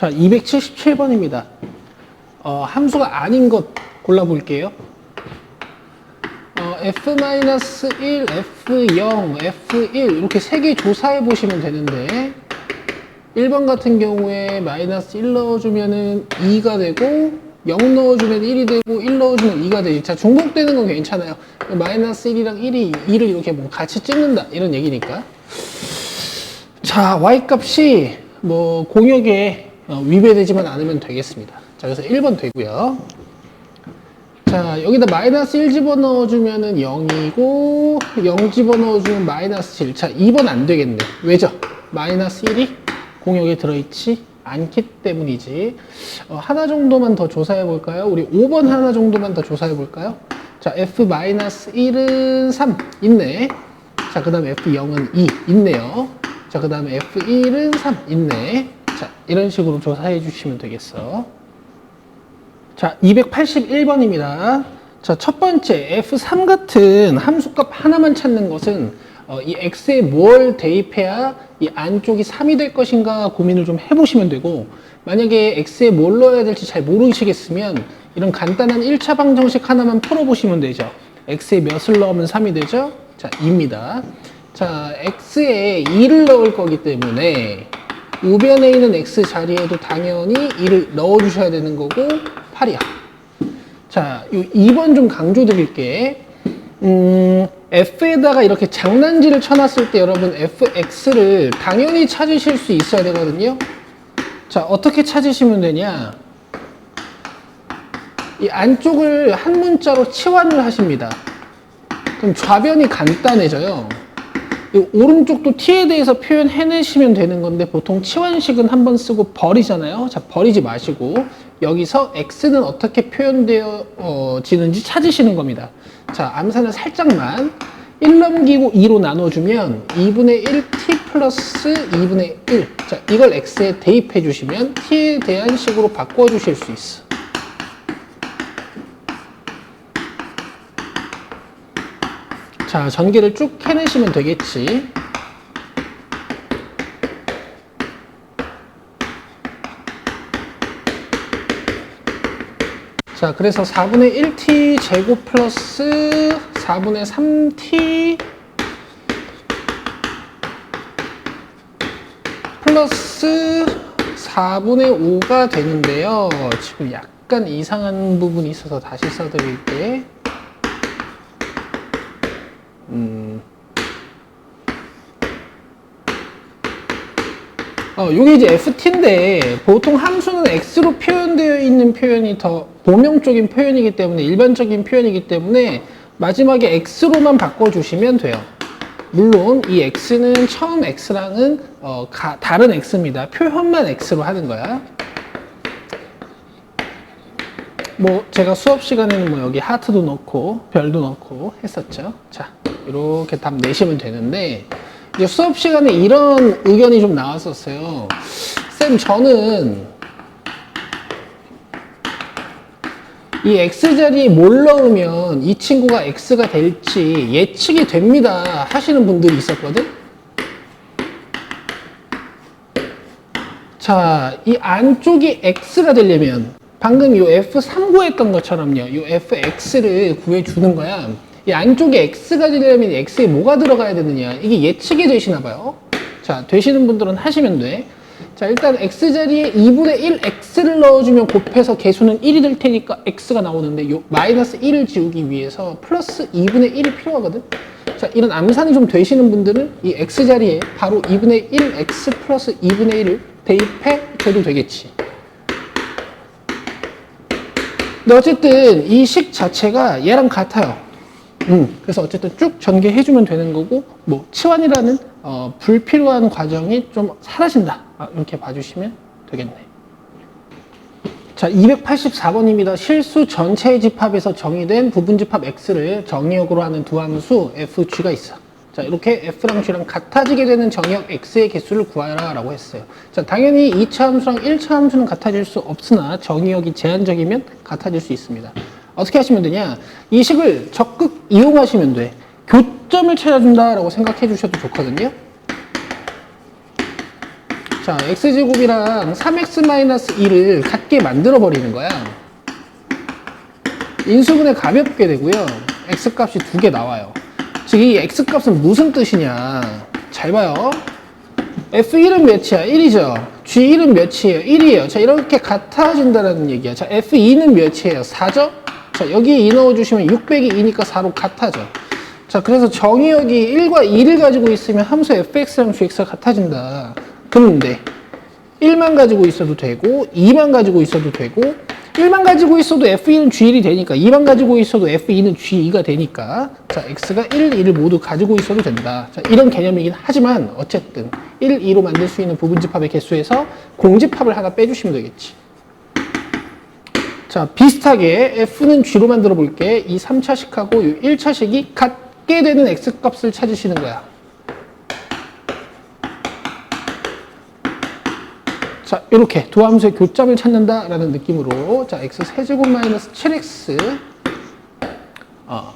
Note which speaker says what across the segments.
Speaker 1: 자, 277번입니다. 어, 함수가 아닌 것 골라볼게요. 어, F-1, F0, F1 이렇게 세 개 조사해 보시면 되는데 1번 같은 경우에 마이너스 1 넣어주면은 2가 되고 0 넣어주면 1이 되고 1 넣어주면 2가 되지. 자, 중복되는 건 괜찮아요. 마이너스 1이랑 1이 2를 이렇게 뭐 같이 찍는다 이런 얘기니까. 자, y 값이 뭐 공역에 어, 위배되지만 않으면 되겠습니다. 자, 그래서 1번 되고요. 자, 여기다 마이너스 1 집어넣어주면은 0이고, 0 집어넣어주면 마이너스 7. 자, 2번 안 되겠네. 왜죠? 마이너스 1이 공역에 들어있지 않기 때문이지. 어, 하나 정도만 더 조사해 볼까요? 우리 5번 하나 정도만 더 조사해 볼까요? 자, f-1은 3 있네. 자, 그 다음에 f0은 2 있네요. 자, 그 다음에 f1은 3 있네. 자, 이런 식으로 조사해 주시면 되겠어. 자, 281번입니다. 자, 첫 번째 f3 같은 함수값 하나만 찾는 것은 어, 이 x에 뭘 대입해야 이 안쪽이 3이 될 것인가 고민을 좀 해보시면 되고 만약에 x에 뭘 넣어야 될지 잘 모르시겠으면 이런 간단한 1차 방정식 하나만 풀어보시면 되죠. x에 몇을 넣으면 3이 되죠? 자, 2입니다. 자, x에 2를 넣을 거기 때문에 우변에 있는 x 자리에도 당연히 2를 넣어주셔야 되는 거고 8이야. 자, 요 2번 좀 강조 드릴게. 음, f에다가 이렇게 장난지를 쳐놨을 때 여러분 fx를 당연히 찾으실 수 있어야 되거든요. 자, 어떻게 찾으시면 되냐? 이 안쪽을 한 문자로 치환을 하십니다. 그럼 좌변이 간단해져요. 이 오른쪽도 t에 대해서 표현해내시면 되는 건데 보통 치환식은 한 번 쓰고 버리잖아요. 자 버리지 마시고 여기서 x는 어떻게 표현되어지는지 찾으시는 겁니다. 자 암산을 살짝만 1 넘기고 2로 나눠주면 2분의 1t 플러스 2분의 1. 자 이걸 x에 대입해 주시면 t에 대한 식으로 바꿔 주실 수 있어. 자, 전개를 쭉 해내시면 되겠지. 자, 그래서 4분의 1t 제곱 플러스 4분의 3t 플러스 4분의 5가 되는데요. 지금 약간 이상한 부분이 있어서 다시 써드릴게. 어, 요게 이제 ft인데 보통 함수는 x로 표현되어 있는 표현이 더 보명적인 표현이기 때문에 일반적인 표현이기 때문에 마지막에 x로만 바꿔주시면 돼요. 물론 이 x는 처음 x랑은 어, 가, 다른 x입니다. 표현만 x로 하는 거야. 뭐 제가 수업 시간에는 뭐 여기 하트도 넣고 별도 넣고 했었죠. 자 이렇게 답 내시면 되는데 이제 수업 시간에 이런 의견이 좀 나왔었어요. 쌤 저는 이 x 자리에 뭘 넣으면 이 친구가 x가 될지 예측이 됩니다 하시는 분들이 있었거든. 자, 이 안쪽이 x가 되려면 방금 이 f3 구했던 것처럼요. 이 fx를 구해주는 거야. 이 안쪽에 x가 되려면 x에 뭐가 들어가야 되느냐. 이게 예측이 되시나 봐요. 자, 되시는 분들은 하시면 돼. 자, 일단 x자리에 2분의 1 x를 넣어주면 곱해서 개수는 1이 될 테니까 x가 나오는데 요 마이너스 1을 지우기 위해서 플러스 2분의 1이 필요하거든. 자, 이런 암산이 좀 되시는 분들은 이 x자리에 바로 2분의 1 x 플러스 2분의 1을 대입해 줘도 되겠지. 근데 어쨌든 이 식 자체가 얘랑 같아요. 음, 그래서 어쨌든 쭉 전개해주면 되는 거고, 뭐, 치환이라는, 어, 불필요한 과정이 좀 사라진다. 아, 이렇게 봐주시면 되겠네. 자, 284번입니다. 실수 전체의 집합에서 정의된 부분집합 x를 정의역으로 하는 두 함수 fg가 있어. 자, 이렇게 f랑 g랑 같아지게 되는 정의역 x의 개수를 구하라 라고 했어요. 자, 당연히 2차 함수랑 1차 함수는 같아질 수 없으나 정의역이 제한적이면 같아질 수 있습니다. 어떻게 하시면 되냐? 이 식을 적극 이용하시면 돼. 교점을 찾아준다 라고 생각해 주셔도 좋거든요. 자, 자, x제곱이랑 3x-1을 같게 만들어 버리는 거야. 인수분해 가볍게 되고요. x값이 두 개 나와요. 즉, 이 x값은 무슨 뜻이냐. 잘 봐요. f1은 몇이야? 1이죠. g1은 몇이에요? 1이에요. 자, 이렇게 같아진다는 얘기야. 자, f2는 몇이에요? 4죠? 자, 여기에 2 넣어주시면 6 빼기 2니까 4로 같아져. 자, 그래서 정의역이 1과 2를 가지고 있으면 함수 fx랑 gx가 같아진다. 그런데 1만 가지고 있어도 되고 2만 가지고 있어도 되고 1만 가지고 있어도 f1은 g1이 되니까 2만 가지고 있어도 f2는 g2가 되니까 자 x가 1, 2를 모두 가지고 있어도 된다. 자 이런 개념이긴 하지만 어쨌든 1, 2로 만들 수 있는 부분집합의 개수에서 공집합을 하나 빼주시면 되겠지. 자 비슷하게 f는 g로 만들어 볼게. 이 3차식하고 이 1차식이 같게 되는 x값을 찾으시는 거야. 자, 이렇게 두 함수의 교점을 찾는다라는 느낌으로 자, x 세제곱 마이너스 7x 어,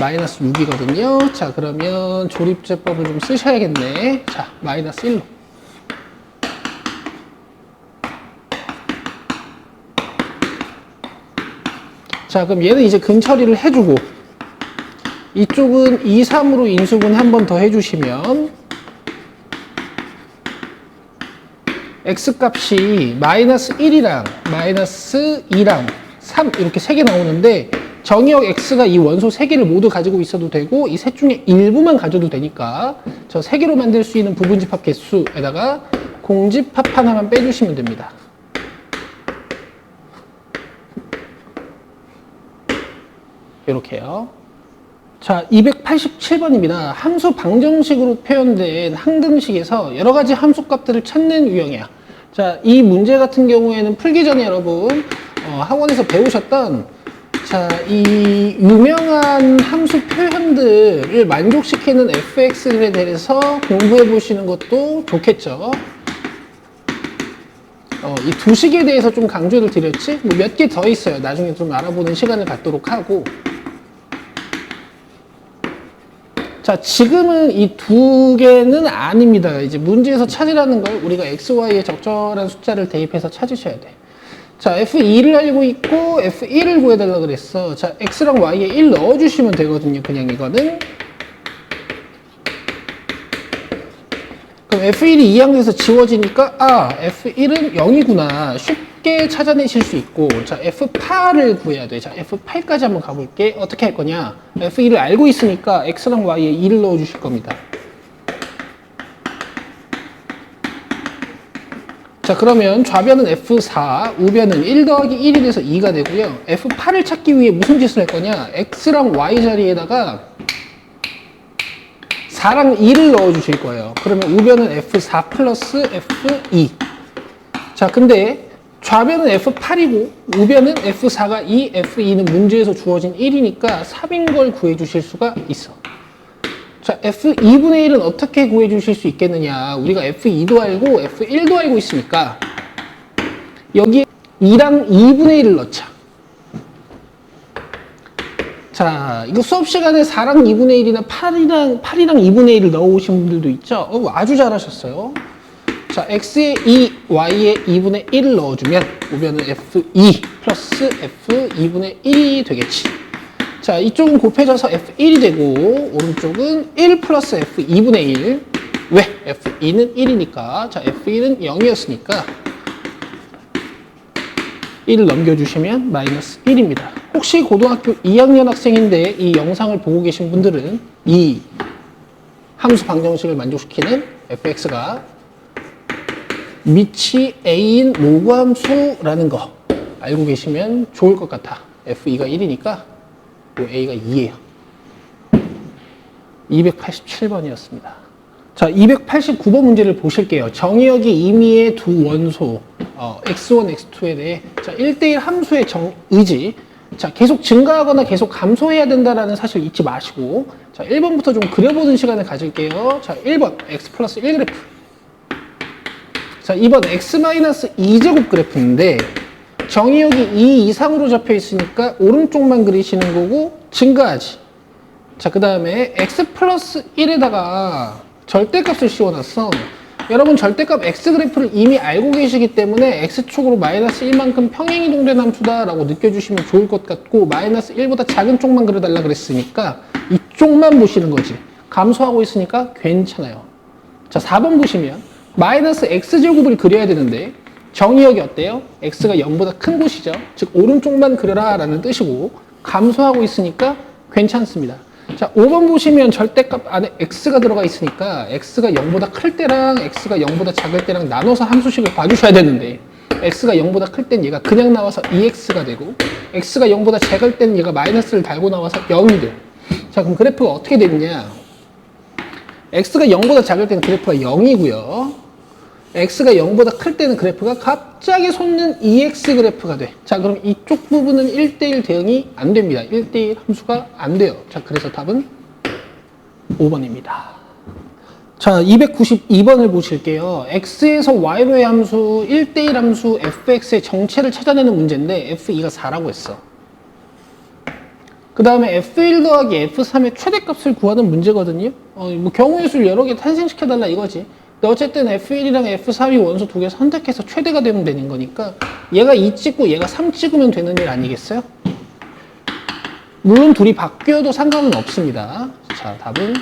Speaker 1: 마이너스 6이거든요. 자, 그러면 조립제법을 좀 쓰셔야겠네. 자, 마이너스 1로. 자, 그럼 얘는 이제 근처리를 해주고 이쪽은 2, 3으로 인수분 한 번 더 해주시면 x값이 마이너스 1이랑 마이너스 2랑 3 이렇게 세 개 나오는데 정의역 x가 이 원소 세 개를 모두 가지고 있어도 되고 이 셋 중에 일부만 가져도 되니까 저 세 개로 만들 수 있는 부분집합 개수에다가 공집합 하나만 빼주시면 됩니다. 이렇게요. 자, 287번입니다. 함수 방정식으로 표현된 항등식에서 여러 가지 함수 값들을 찾는 유형이야. 자, 이 문제 같은 경우에는 풀기 전에 여러분 어, 학원에서 배우셨던 자, 이 유명한 함수 표현들을 만족시키는 fx에 대해서 공부해 보시는 것도 좋겠죠. 어, 이 두 식에 대해서 좀 강조를 드렸지? 뭐 몇 개 더 있어요. 나중에 좀 알아보는 시간을 갖도록 하고. 자, 지금은 이 두 개는 아닙니다. 이제 문제에서 찾으라는 걸 우리가 x, y에 적절한 숫자를 대입해서 찾으셔야 돼. 자, f2를 알고 있고 f1을 구해달라 그랬어. 자, x랑 y에 1 넣어주시면 되거든요. 그냥 이거는. 그럼 F1이 이 항에서 지워지니까 아 F1은 0이구나 쉽게 찾아내실 수 있고 자 F8을 구해야 돼. 자 F8까지 한번 가볼게. 어떻게 할 거냐? F1을 알고 있으니까 X랑 Y에 2를 넣어 주실 겁니다. 자 그러면 좌변은 F4, 우변은 1 더하기 1이 돼서 2가 되고요. F8을 찾기 위해 무슨 짓을 할 거냐? X랑 Y 자리에다가 4랑 2를 넣어 주실 거예요. 그러면 우변은 F4 플러스 F2. 자, 근데 좌변은 F8이고 우변은 F4가 2, F2는 문제에서 주어진 1이니까 3인 걸 구해 주실 수가 있어. 자, F2분의 1은 어떻게 구해 주실 수 있겠느냐? 우리가 F2도 알고 F1도 알고 있으니까 여기에 2랑 2분의 1을 넣자. 자, 이거 수업 시간에 4랑 2분의 1이나 8이랑, 8이랑 2분의 1을 넣어오신 분들도 있죠? 어, 아주 잘하셨어요. 자, x에 2, y에 2분의 1을 넣어주면 우변은 f2 플러스 f2분의 1이 되겠지. 자, 이쪽은 곱해져서 f1이 되고 오른쪽은 1 플러스 f2분의 1. 왜? f2는 1이니까. 자, f1은 0이었으니까 1을 넘겨주시면 마이너스 1입니다. 혹시 고등학교 2학년 학생인데 이 영상을 보고 계신 분들은 이 함수 방정식을 만족시키는 fx가 밑이 a인 로그함수라는 거 알고 계시면 좋을 것 같아. f2가 1이니까 a가 2예요. 287번이었습니다. 자, 289번 문제를 보실게요. 정의역이 임의의 두 원소 어, x1, x2에 대해 자, 1대1 함수의 정, 의지 자, 계속 증가하거나 계속 감소해야 된다라는 사실 잊지 마시고 자, 1번부터 좀 그려보는 시간을 가질게요. 자, 1번 x 플러스 1 그래프 자, 2번 x-2제곱 그래프인데 정의역이 2 이상으로 잡혀 있으니까 오른쪽만 그리시는 거고 증가하지. 자, 그 다음에 x 플러스 1에다가 절대값을 씌워놨어. 여러분 절대값 x 그래프를 이미 알고 계시기 때문에 x축으로 마이너스 1만큼 평행이동된 함수다라고 느껴주시면 좋을 것 같고 마이너스 1보다 작은 쪽만 그려달라 그랬으니까 이쪽만 보시는 거지. 감소하고 있으니까 괜찮아요. 자 4번 보시면 마이너스 x제곱을 그려야 되는데 정의역이 어때요? x가 0보다 큰 곳이죠. 즉 오른쪽만 그려라 라는 뜻이고 감소하고 있으니까 괜찮습니다 자, 5번 보시면 절대값 안에 x가 들어가 있으니까 x가 0보다 클 때랑 x가 0보다 작을 때랑 나눠서 함수식을 봐주셔야 되는데 x가 0보다 클 땐 얘가 그냥 나와서 2x가 되고 x가 0보다 작을 때는 얘가 마이너스를 달고 나와서 0이 돼요. 자, 그럼 그래프가 어떻게 되느냐? x가 0보다 작을 때는 그래프가 0이고요. X가 0보다 클 때는 그래프가 갑자기 솟는 2x 그래프가 돼. 자, 그럼 이쪽 부분은 1대1 대응이 안 됩니다. 1대1 함수가 안 돼요. 자, 그래서 답은 5번입니다. 자, 292번을 보실게요. x에서 y로의 함수 1대1 함수 fx의 정체를 찾아내는 문제인데 f2가 4라고 했어. 그 다음에 f1 더하기 f3의 최대값을 구하는 문제거든요. 어, 뭐 경우의 수를 여러 개 탄생시켜달라 이거지. 근데 어쨌든 F1이랑 F3이 원소 두 개 선택해서 최대가 되면 되는 거니까 얘가 2 찍고 얘가 3 찍으면 되는 일 아니겠어요? 물론 둘이 바뀌어도 상관은 없습니다. 자, 답은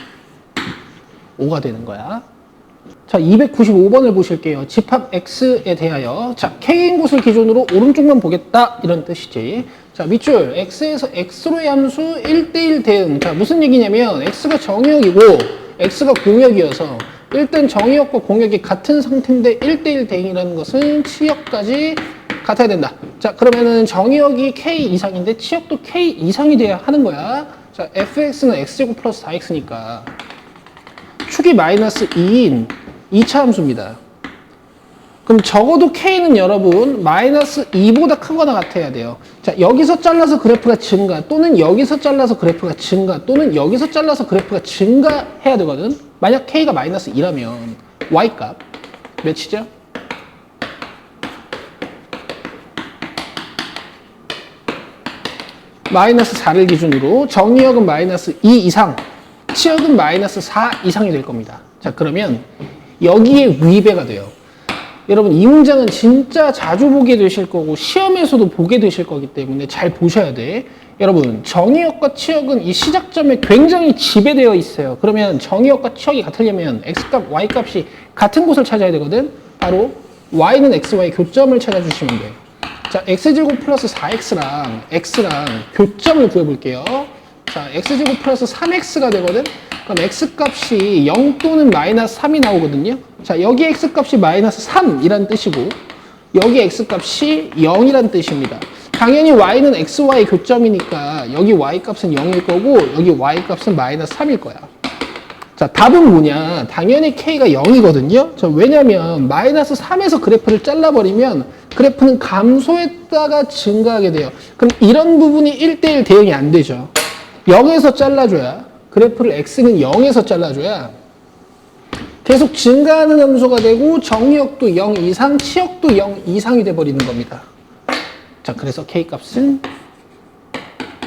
Speaker 1: 5가 되는 거야. 자, 295번을 보실게요. 집합 X에 대하여. 자, K인 곳을 기준으로 오른쪽만 보겠다. 이런 뜻이지. 자, 밑줄. X에서 X로의 함수 1대1 대응. 자, 무슨 얘기냐면, X가 정의역이고, X가 공역이어서, 일단 정의역과 공역이 같은 상태인데 1대1 대응이라는 것은 치역까지 같아야 된다. 자, 그러면은 정의역이 K 이상인데 치역도 K 이상이 돼야 하는 거야. 자, fx는 x제곱 플러스 4x니까. 축이 마이너스 2인 2차 함수입니다. 그럼 적어도 k는 여러분 마이너스 2보다 크거나 같아야 돼요. 자 여기서 잘라서 그래프가 증가 또는 여기서 잘라서 그래프가 증가 또는 여기서 잘라서 그래프가 증가해야 되거든. 만약 k가 마이너스 2라면 y값 몇이죠? 마이너스 4를 기준으로 정의역은 마이너스 2 이상, 치역은 마이너스 4 이상이 될 겁니다. 자, 그러면 여기에 위배가 돼요. 여러분, 이 문장은 진짜 자주 보게 되실 거고, 시험에서도 보게 되실 거기 때문에 잘 보셔야 돼. 여러분, 정의역과 치역은 이 시작점에 굉장히 지배되어 있어요. 그러면 정의역과 치역이 같으려면 x값, y값이 같은 곳을 찾아야 되거든. 바로 y는 x와의 교점을 찾아주시면 돼요. 자, x제곱 플러스 4x랑 x랑 교점을 구해볼게요. 자, x제곱 플러스 3x가 되거든? 그럼 x값이 0 또는 마이너스 3이 나오거든요. 자, 여기 x값이 마이너스 3이란 뜻이고, 여기 x값이 0이란 뜻입니다. 당연히 y는 xy 교점이니까 여기 y값은 0일 거고, 여기 y값은 마이너스 3일 거야. 자, 답은 뭐냐? 당연히 K가 0이거든요? 자, 왜냐면, 마이너스 3에서 그래프를 잘라버리면, 그래프는 감소했다가 증가하게 돼요. 그럼 이런 부분이 1대1 대응이 안 되죠. 0에서 잘라줘야, 그래프를 X는 0에서 잘라줘야, 계속 증가하는 함수가 되고, 정의역도 0 이상, 치역도 0 이상이 돼버리는 겁니다. 자, 그래서 K 값은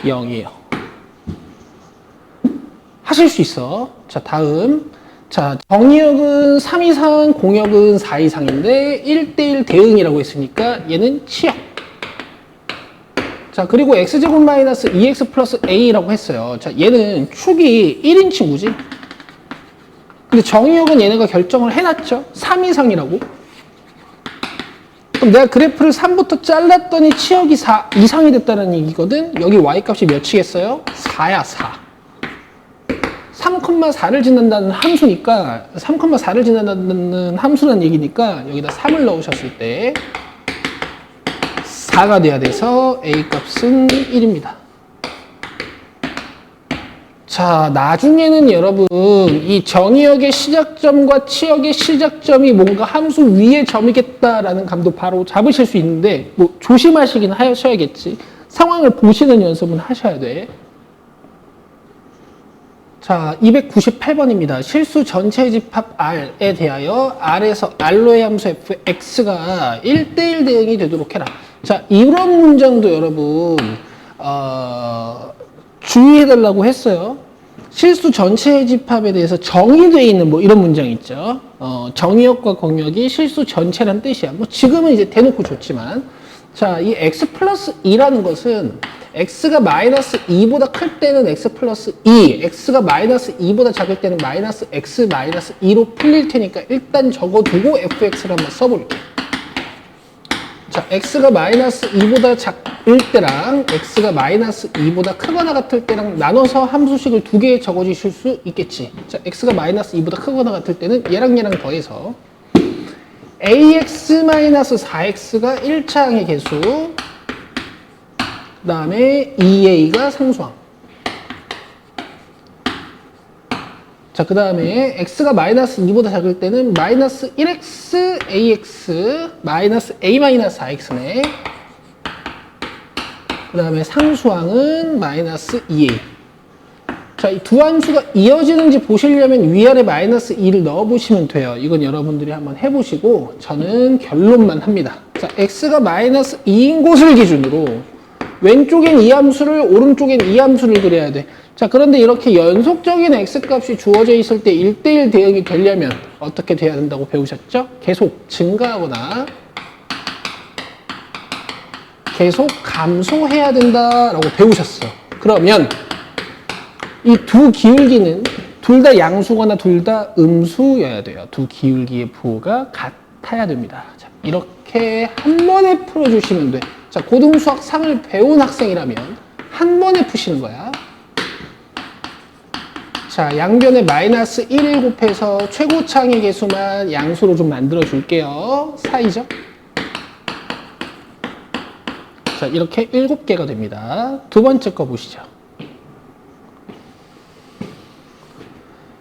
Speaker 1: 0이에요. 하실 수 있어. 자, 다음. 자, 정의역은 3 이상, 공역은 4 이상인데 1대1 대응이라고 했으니까 얘는 치역. 자, 그리고 x제곱 마이너스 2x 플러스 a라고 했어요. 자, 얘는 축이 1인 친구지. 근데 정의역은 얘네가 결정을 해놨죠. 3 이상이라고. 그럼 내가 그래프를 3부터 잘랐더니 치역이 4 이상이 됐다는 얘기거든. 여기 y값이 몇이겠어요? 4야, 4. 3,4를 짓는다는 함수니까 3,4를 짓는다는 함수라는 얘기니까 여기다 3을 넣으셨을 때 4가 돼야 돼서 a 값은 1입니다. 자, 나중에는 여러분 이 정의역의 시작점과 치역의 시작점이 뭔가 함수 위의 점이겠다라는 감도 바로 잡으실 수 있는데 뭐 조심하시긴 하셔야겠지. 상황을 보시는 연습은 하셔야 돼. 자, 298번입니다. 실수 전체 집합 R에 대하여 R에서 R로의 함수 fx가 1대1 대응이 되도록 해라. 자, 이런 문장도 여러분, 어, 주의해달라고 했어요. 실수 전체의 집합에 대해서 정의되어 있는 뭐 이런 문장 있죠. 어, 정의역과 공역이 실수 전체란 뜻이야. 뭐 지금은 이제 대놓고 좋지만 자, 이 x 플러스 2라는 것은 x가 마이너스 2보다 클 때는 x 플러스 2, x가 마이너스 2보다 작을 때는 마이너스 x 마이너스 2로 풀릴 테니까 일단 적어두고 fx를 한번 써볼게. 자, x가 마이너스 2보다 작을 때랑 x가 마이너스 2보다 크거나 같을 때랑 나눠서 함수식을 두 개 적어주실 수 있겠지. 자, x가 마이너스 2보다 크거나 같을 때는 얘랑 얘랑 더해서 ax 마이너스 4x가 1차항의 개수 그 다음에 2a가 상수항 자, 그 다음에 x가 마이너스 2보다 작을 때는 마이너스 1x ax 마이너스 a 마이너스 4x네. 그 다음에 상수항은 마이너스 2a. 자, 이 두 함수가 이어지는지 보시려면 위아래 마이너스 2를 넣어보시면 돼요. 이건 여러분들이 한번 해보시고 저는 결론만 합니다. 자, x가 마이너스 2인 곳을 기준으로 왼쪽엔 이 함수를 오른쪽엔 이 함수를 그려야 돼. 자, 그런데 이렇게 연속적인 x값이 주어져 있을 때 1대1 대응이 되려면 어떻게 돼야 된다고 배우셨죠? 계속 증가하거나 계속 감소해야 된다라고 배우셨어. 그러면 이 두 기울기는 둘 다 양수거나 둘 다 음수여야 돼요. 두 기울기의 부호가 같아야 됩니다. 자, 이렇게 한 번에 풀어주시면 돼. 자, 고등수학 상을 배운 학생이라면 한 번에 푸시는 거야. 자, 양변에 마이너스 1을 곱해서 최고차항의 개수만 양수로 좀 만들어 줄게요. 사이죠? 자, 이렇게 7개가 됩니다. 두 번째 거 보시죠.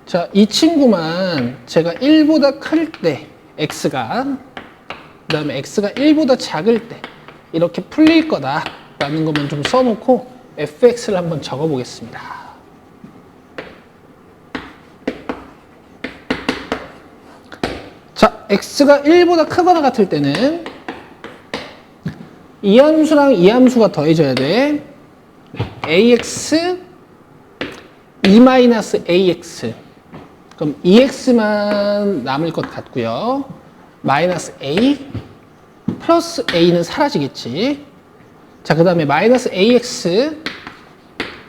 Speaker 1: 자, 이 친구만 제가 1보다 클 때, x가, 그 다음에 x가 1보다 작을 때, 이렇게 풀릴 거다. 라는 것만 좀 써놓고, fx를 한번 적어 보겠습니다. X가 1보다 크거나 같을 때는, 이 함수랑 이 함수가 더해져야 돼. ax, 2-ax. 그럼 2x만 남을 것 같고요. 마이너스 a 플러스 a는 사라지겠지. 자, 그 다음에 마이너스 ax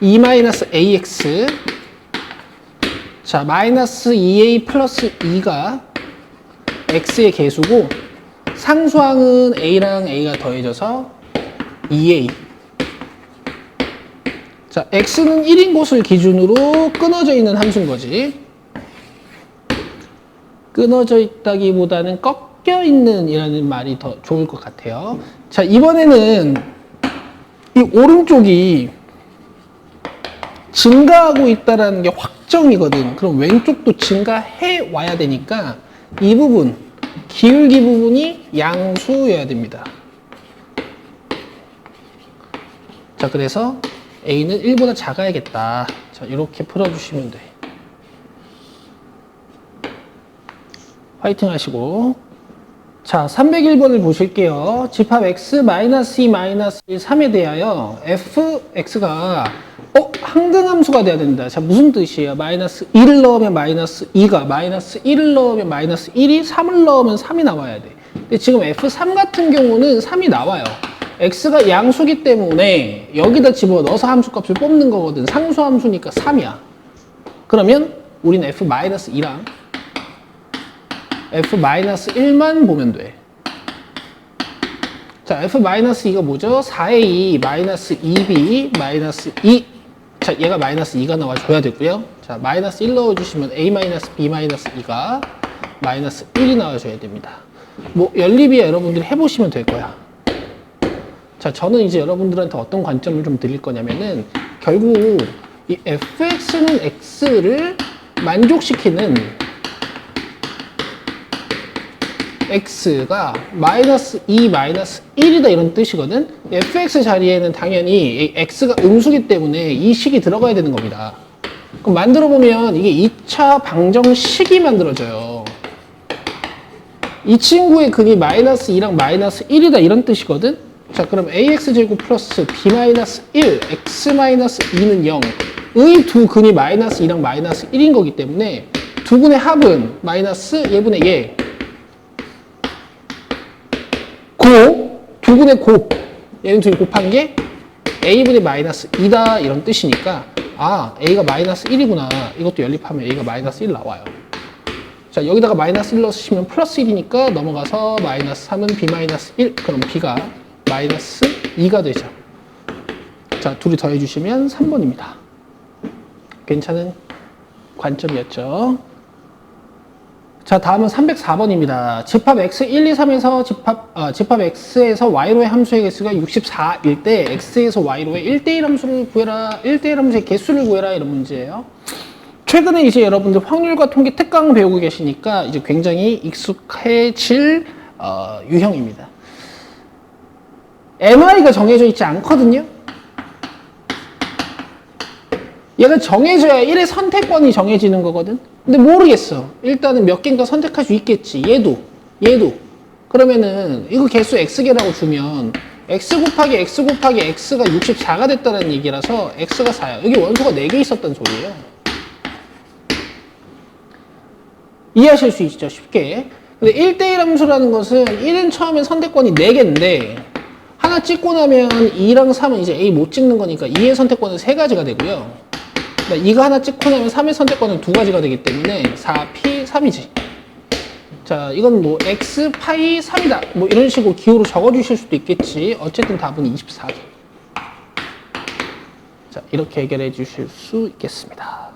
Speaker 1: 2 마이너스 ax 자, 마이너스 2a 플러스 2가 x의 개수고 상수항은 a랑 a가 더해져서 2a 자, x는 1인 곳을 기준으로 끊어져 있는 함수인 거지. 끊어져 있다기보다는 꺾여 있는 이라는 말이 더 좋을 것 같아요. 자, 이번에는 이 오른쪽이 증가하고 있다라는 게 확정이거든. 그럼 왼쪽도 증가해 와야 되니까 이 부분, 기울기 부분이 양수여야 됩니다. 자, 그래서 A는 1보다 작아야겠다. 자, 이렇게 풀어주시면 돼. 화이팅 하시고. 자, 301번을 보실게요. 집합 x-2 3에 대하여 fx가 어? 항등함수가 돼야 된다. 자, 무슨 뜻이에요? 마이너스 1을 넣으면 마이너스 2가, 마이너스 1을 넣으면 마이너스 1이, 3을 넣으면 3이 나와야 돼. 근데 지금 f3 같은 경우는 3이 나와요. x가 양수기 때문에 여기다 집어넣어서 함수값을 뽑는 거거든. 상수함수니까 3이야. 그러면 우리는 f-2랑 f-1만 보면 돼. 자, f-2가 뭐죠? 4a 마이너스 2b 마이너스 2. 자, 얘가 마이너스 2가 나와줘야 되고요. 자, 마이너스 1 넣어주시면 a 마이너스 b 마이너스 2가 마이너스 1이 나와줘야 됩니다. 뭐, 연립이야 여러분들이 해보시면 될 거야. 자, 저는 이제 여러분들한테 어떤 관점을 좀 드릴 거냐면은, 결국 이 fx는 x를 만족시키는 x가 마이너스 2 마이너스 1이다 이런 뜻이거든 fx 자리에는 당연히 이 x가 음수기 때문에 이 식이 들어가야 되는 겁니다 그럼 만들어 보면 이게 2차 방정식이 만들어져요 이 친구의 극이 마이너스 2랑 마이너스 1이다 이런 뜻이거든 자, 그럼 ax 제곱 플러스 b 마이너스 1, x 마이너스 2는 0. 의 두 근이 마이너스 2랑 마이너스 1인 거기 때문에 두 근의 합은 마이너스 예분의 예. 고, 두 근의 곱. 얘는 둘이 곱한 게 a분의 마이너스 2다 이런 뜻이니까 아, a가 마이너스 1이구나. 이것도 연립하면 a가 마이너스 1 나와요. 자, 여기다가 마이너스 1 넣으시면 플러스 1이니까 넘어가서 마이너스 3은 b 마이너스 1. 그럼 b가 마이너스 2가 되죠. 자, 둘이 더해주시면 3번입니다. 괜찮은 관점이었죠. 자, 다음은 304번입니다. 집합 x 1, 2, 3에서 집합, 아, 집합 x에서 y로의 함수의 개수가 64일 때 x에서 y로의 1대1 함수를 구해라, 1대1 함수의 개수를 구해라 이런 문제예요. 최근에 이제 여러분들 확률과 통계 특강 배우고 계시니까 이제 굉장히 익숙해질 어, 유형입니다. MI가 정해져 있지 않거든요. 얘가 정해져야 1의 선택권이 정해지는 거거든. 근데 모르겠어. 일단은 몇 개인가 선택할 수 있겠지. 얘도, 얘도. 그러면은 이거 개수 x개라고 주면 x 곱하기 x 곱하기 x가 64가 됐다는 얘기라서 x가 4야. 여기 원소가 4개 있었던 소리예요. 이해하실 수 있죠, 쉽게. 근데 1대1 함수라는 것은 1은 처음에 선택권이 4개인데, 하나 찍고 나면 2랑 3은 이제 A 못 찍는 거니까 2의 선택권은 3가지가 되고요. 그러니까 이거 하나 찍고 나면 3의 선택권은 2가지가 되기 때문에 4, P, 3이지. 자, 이건 뭐 X, 파이 3이다. 뭐 이런 식으로 기호로 적어주실 수도 있겠지. 어쨌든 답은 24개. 자, 이렇게 해결해 주실 수 있겠습니다.